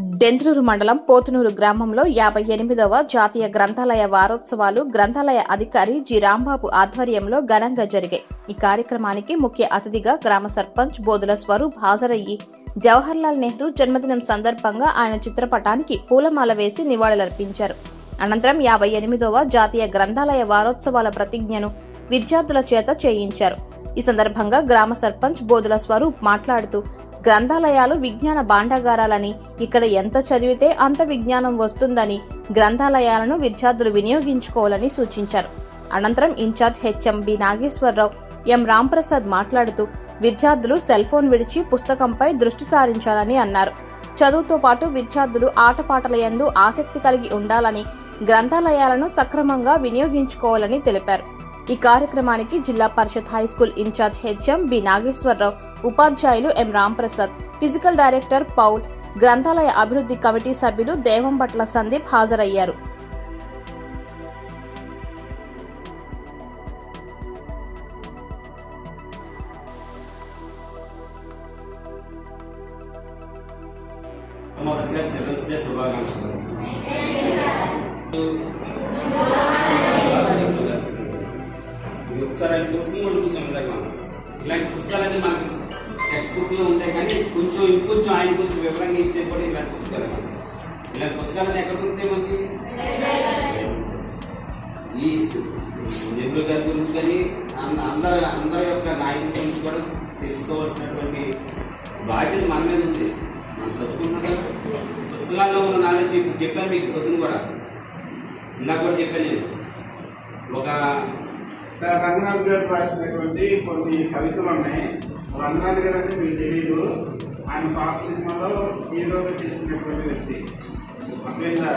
దెంద్రూరు మండలం పోతునూరు గ్రామంలో యాభై ఎనిమిదవ జాతీయ గ్రంథాలయ వారోత్సవాలు గ్రంథాలయ అధికారి జి. రాంబాబు ఆధ్వర్యంలో ఘనంగా జరిగాయి. ఈ కార్యక్రమానికి ముఖ్య అతిథిగా గ్రామ సర్పంచ్ బోధుల స్వరూప్ హాజరయ్యి జవహర్లాల్ నెహ్రూ జన్మదినం సందర్భంగా ఆయన చిత్రపటానికి పూలమాల వేసి నివాళులర్పించారు. అనంతరం యాభై ఎనిమిదవ జాతీయ గ్రంథాలయ వారోత్సవాల ప్రతిజ్ఞను విద్యార్థుల చేత చేయించారు. ఈ సందర్భంగా గ్రామ సర్పంచ్ బోధుల స్వరూప్ మాట్లాడుతూ గ్రంథాలయాలు విజ్ఞాన భాండాగారాలని. ఇక్కడ ఎంత చదివితే అంత విజ్ఞానం వస్తుందని గ్రంథాలయాలను విద్యార్థులు వినియోగించుకోవాలని సూచించారు. అనంతరం incharge HM B Nageswararao M Ramprasad మాట్లాడుతూ విద్యార్థులు సెల్ ఫోన్ విడిచి పుస్తకంపై దృష్టి సారించాలని అన్నారు. చదువుతో పాటు విద్యార్థులు ఆటపాటల యందు ఆసక్తి కలిగి ఉండాలని గ్రంథాలయాలను సక్రమంగా వినియోగించుకోవాలని తెలిపారు. ఈ కార్యక్రమానికి zilla parishad high school incharge HM B Nageswararao ఉపాధ్యాయులు M Ramprasad physical director Paul గ్రంథాలయ అభివృద్ధి కమిటీ సభ్యులు దేవంబట్ల సందీప్ హాజరయ్యారు. మొదటిగా చిల్డ్రన్స్ డే శుభాకాంక్షలు ఒకసారి పుస్తకం కూడా చూసాం ఇలాంటి పుస్తకాలన్నీ మాకు టెక్స్ట్ బుక్లో ఉంటాయి కానీ కొంచెం ఇంకొంచెం ఆయన కొంచెం వివరంగా ఇచ్చే కూడా ఇలాంటి పుస్తకాలు మనకి. ఇలాంటి పుస్తకాలు ఎక్కడ ఉంటాయి మనకి ఈ నెహ్రూ గారి గురించి కానీ అంద- అందరి అందరి యొక్క నాయకుల గురించి కూడా తెలుసుకోవాల్సినటువంటి బాధ్యత మన మీద ఉంది. మనం చదువుకున్నాం కదా. పుస్తకాల్లో ఉన్న నాలెడ్జ్ చెప్పాను మీకు పొద్దున కూడా. ఇందాక కూడా చెప్పాను నేను. ఒక రంగనాథ్ గారు రాసినటువంటి కొన్ని కవితలు ఉన్నాయి. రంగనాథ్ గారు అంటే మీకు తెలియదు. ఆయన పాత సినిమాలో హీరోగా చేసినటువంటి వ్యక్తి. అర్థమైందా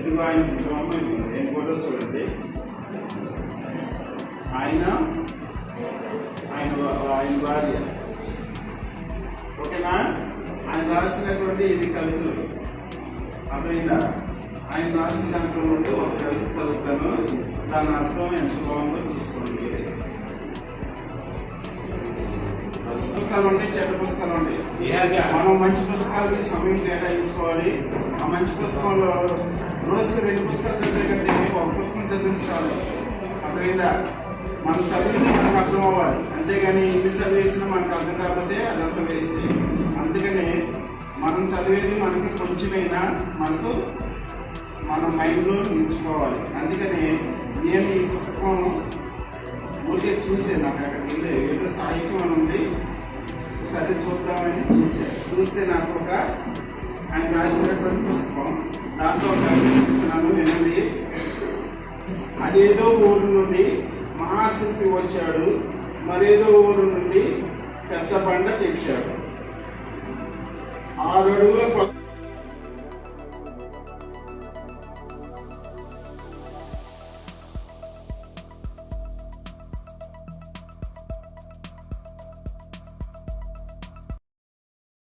ఇదిగో ఆయన బొమ్మ నేను ఫోటో చూడండి. ఆయన ఆయన ఆయన భార్య. ఓకేనా? ఆయన రాసినటువంటి ఇది కవితలు. అర్థమైందా ఆయన రాసిన దాంట్లో నుండి ఒక కవిత చదువుతాను. దాని అర్థం ఎంత బాగుందో చూసుకోండి. పుస్తకాలు ఉంటాయి చెడ్డ పుస్తకాలు ఉంటాయి మనం మంచి పుస్తకాలకి సమయం కేటాయించుకోవాలి. ఆ మంచి పుస్తకంలో రోజుకి రెండు పుస్తకాలు చదివే కంటే ఒక పుస్తకం చదివింది చాలు. అర్థమైందా? మనం చదివింది మనకు అర్థం అవ్వాలి. అంతేగాని ఇల్లు చదివేసినా మనకు అర్థం కాకపోతే అదంతా వేస్తే అందుకని మనం చదివేది మనకి కొంచెమైనా మనకు మన మైండ్లో నిలుచుకోవాలి అందుకని నేను ఈ పుస్తకం ఊరికే చూసే నాకు అక్కడికి వెళ్ళి. ఏదో సాహిత్యం అని ఉంది. సరే చూద్దామని చూశాను చూస్తే నాకు ఒక ఆయన రాసినటువంటి పుస్తకం. దాంట్లో ఒక చెప్తున్నాను వినండి. అదేదో ఊరు నుండి మహాశిల్పి వచ్చాడు మరేదో ఊరు నుండి పెద్ద బండ తెచ్చాడు. ఆరు అడుగుల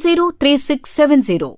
703670.